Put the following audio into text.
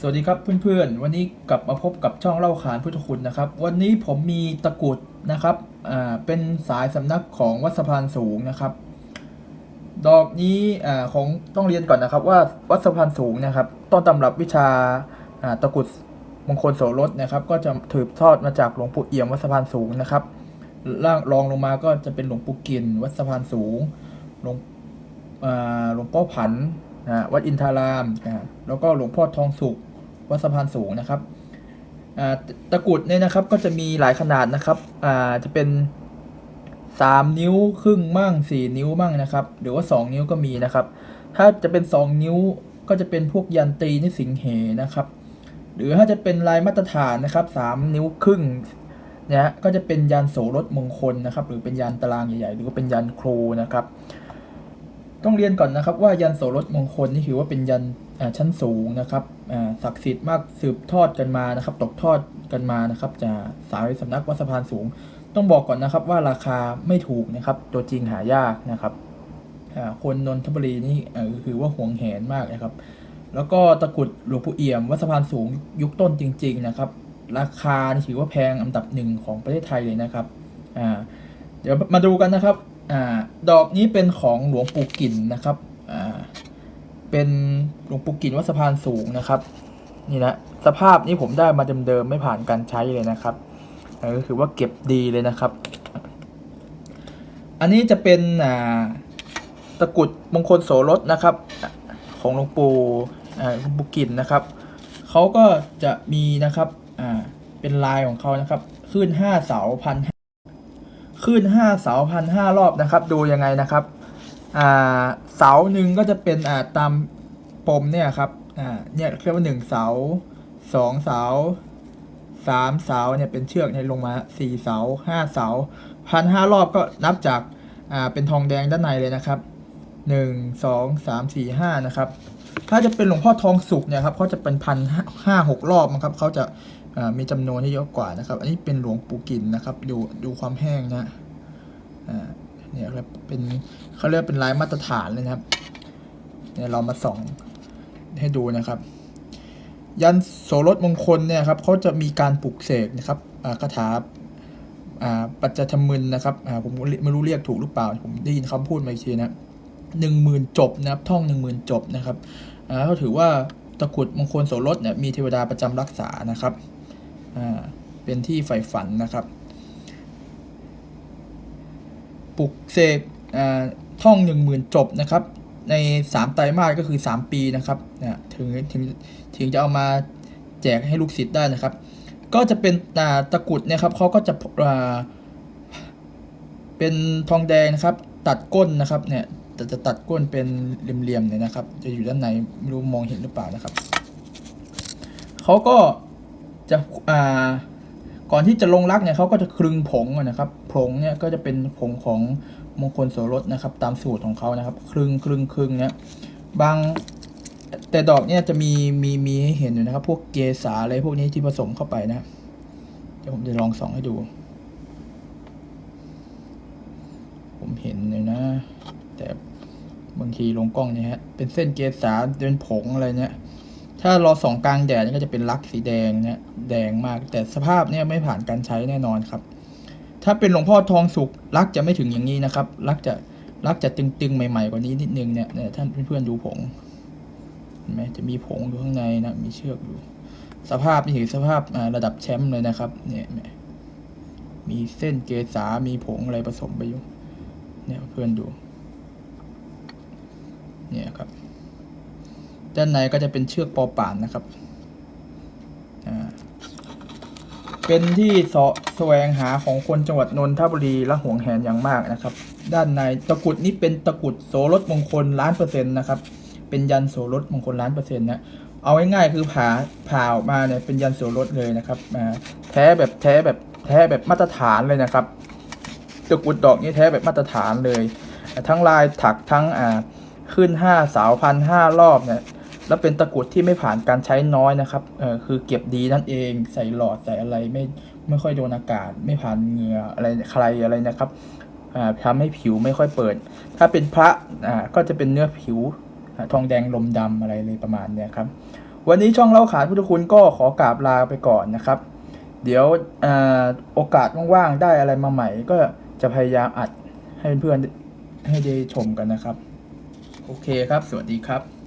สวัสดีครับเพื่อนๆ วันนี้กลับมาพบกับช่องเล่าขานพุทธคุณนะครับ วันนี้ผมมีตะกุดนะครับอ่าเป็นสายสำนักของวัดสะพานสูงนะครับ ดอกนี้อ่าของต้องเรียนก่อนนะครับ ว่าวัดสะพานสูงนะครับ ต้นตำรับวิชาอ่าตะกุดมงคลโสรสนะครับ ก็จะถืบทอดมาจากหลวงปู่เอี่ยมวัดสะพานสูงนะครับล่างรองลงมาก็จะเป็นหลวงปู่กินวัดสะพานสูงหลวงอ่าหลวงพ่อผันนะวัดอินทารามอ่าแล้วก็หลวงพ่อทองสุข วัดสะพานสูงนะครับตะกรุดเนี่ยนะครับก็จะมีหลายขนาดนะครับจะเป็น 3 นิ้วครึ่งมั่ง 4 นิ้วมั่งนะครับ หรือว่า 2 นิ้วก็มีนะครับ ถ้าจะเป็น 2 นิ้วก็จะเป็นพวกยันตีนิสิงเหนะครับ หรือถ้าจะเป็นลายมาตรฐานนะครับ 3 นิ้วครึ่งเนี่ยฮะก็จะเป็นยันโสรถมงคลนะครับ หรือเป็นยันตารางใหญ่ๆ หรือว่าเป็นยันโครูนะครับ ต้องเรียนก่อนนะครับว่ายันโสรถมงคลนี่ถือว่าเป็นยันชั้นสูงนะครับศักดิ์สิทธิ์มากสืบทอดกันมานะครับ ตกทอดกันมานะครับจากสายสำนักวัดสะพานสูง ต้องบอกก่อนนะครับว่าราคาไม่ถูกนะครับ ตัวจริงหายากนะครับคนนนทบุรีนี่เอ่อถือว่าห่วงแหนมากนะครับ แล้วก็ตะกุดหลวงปู่เอี่ยมวัดสะพานสูงยุคต้นจริง ๆนะครับ ราคาถือว่าแพงอันดับหนึ่งของประเทศไทยเลยนะครับเดี๋ยวมาดูกันนะครับ อ่าดอกนี้เป็นของหลวงปู่กินนะครับอ่าเป็นหลวงปู่กินวัดสะพานสูงนะครับ นี่นะสภาพนี้ผมได้มาเดิมๆไม่ผ่านการใช้เลยนะครับเออถือว่าเก็บดีเลยนะครับ อันนี้จะเป็นอ่าตะกรุดมงคลโสรสนะครับ ของหลวงปู่หลวงปู่กินนะครับเขาก็จะมีนะครับอ่าเป็นลายของเขานะครับขึ้นห้าเสาพัน ขึ้นห้าเสาพันห้ารอบนะครับ ดูยังไงนะครับอ่าเสาหนึ่งก็จะเป็นตามปมเนี่ยครับอ่าเนี่ยเรียกว่าหนึ่งเสาสองเสาสามเสาเนี่ยเป็นเชือกเนี่ยลงมาสี่เสาห้าเสาพันห้ารอบก็นับจากอ่าเป็นทองแดงด้านในเลยนะครับ หนึ่งสองสามสี่ห้านะครับ ถ้าจะเป็นหลวงพ่อทองสุกเนี่ยครับเขาจะเป็นพันห้าหกรอบมั้งครับเขาจะามีจำนวนที่เยอะกว่านะครับ อันนี้เป็นหลวงปู่กินนะครับ ดูดูความแห้งนะเนี่ยครับเป็นเขาเรียกเป็นลายมาตรฐานเลยนะครับเนี่ยเรามาส่องให้ดูนะครับ ยันโสรถมงคลเนี่ยครับเขาจะมีการปลุกเสกนะครับคาถาปัจจธรรมึนนะครับผมไม่รู้เรียกถูกหรือเปล่า ผมได้ยินคำพูดมาอีกทีนะ หนึ่งหมื่นจบนะครับ ท่องหนึ่งหมื่นจบนะครับอ่าเขาถือว่าตะกุดมงคลโสรถเนี่ยมีเทวดาประจำรักษานะครับอ่าเป็นที่ใฝ่ฝันนะครับปลุกเสกอ่าท่องหนึ่งหมื่นจบนะครับ ในสามไตรมาสก็คือสามปีนะครับนะถึงถึงถึงจะเอามาแจกให้ลูกศิษย์ได้นะครับ ก็จะเป็นอ่าตะกุดนะครับเขาก็จะเป็นทองแดงนะครับ ตัดก้นนะครับเนี่ย จะจะตัดก้นเป็นเหลี่ยมๆเนี่ยนะครับ จะอยู่ด้านในไม่รู้มองเห็นหรือเปล่านะครับเขาก็จะอ่าก่อนที่จะลงรักเนี่ยเขาก็จะคลึงผงนนะครับผงเนี่ยก็จะเป็นผงของมงคลโสรสนะครับ ตามสูตรของเขานะครับ คลึงคลึงคลึงเนี่ยบางแต่ดอกเนี่ยจะมีมีมีให้เห็นอยู่นะครับ พวกเกสาอะไรพวกนี้ที่ผสมเข้าไปนะเดี๋ยวผมจะลองส่องให้ดู ผมเห็นเลยนะ แต่ บางทีลงกล้องเนี่ยฮะเป็นเส้นเกสาเป็นผงอะไรเนี่ยถ้าราส่องกลางแดดนี่ก็จะเป็นลักสีแดงเนี่ยแดงมาก แต่สภาพเนี่ยไม่ผ่านการใช้แน่นอนครับ ถ้าเป็นหลวงพ่อทองสุกลักจะไม่ถึงอย่างนี้นะครับ ลักจะลักจะตึงๆ ใหม่ๆกว่านี้นิดนึงเนี่ยเนี่ยท่านเพื่อนๆดูผงเห็นไหมจะมีผงอยู่ข้างในนะมีเชือกอยู่ สภาพนี่ถือสภาพระดับแชมป์เลยนะครับเนี่ยเห็นไหมมีเส้นเกสามีผงอะไรผสมไปอยู่เนี่ยเพื่อนดู เนี่ยครับ ด้านในก็จะเป็นเชือกปอป่านนะครับอ่าเป็นที่เสาะแสวงหาของคนจังหวัดนนทบุรีและหวงแหนอย่างมากนะครับ ด้านในตะกุดนี้เป็นตะกุดโสรถมงคลล้านเปอร์เซ็นต์นะครับ เป็นยันโสรถมงคลล้านเปอร์เซ็นต์นะเอาง่ายๆคือผ่าผ่าออกมาเนี่ยเป็นยันโสรถเลยนะครับอ่าแท้แบบแท้แบบแท้แบบมาตรฐานเลยนะครับตะกุดดอกนี้แท้แบบมาตรฐานเลย ทั้งลายถักทั้งอ่า ขึ้น 5 สาวพันห้ารอบเนี่ยแล้วเป็นตะกุดที่ไม่ผ่านการใช้น้อยนะครับเออคือเก็บดีนั่นเองใส่หลอดใส่อะไรไม่ไม่ค่อยโดนอากาศ ไม่ผ่านเหงื่ออะไรใครอะไรนะครับทำให้ผิวไม่ค่อยเปิด ถ้าเป็นพระอ่าก็จะเป็นเนื้อผิวทองแดงลมดำอะไรเลยประมาณเนี้ยครับ วันนี้ช่องเล่าขานพุทธคุณก็ขอกราบลาไปก่อนนะครับ เดี๋ยวอโอกาสว่างๆได้อะไรมาใหม่ ก็จะพยายามอัดให้เพื่อนๆให้ได้ชมกันนะครับ โอเคครับ สวัสดีครับ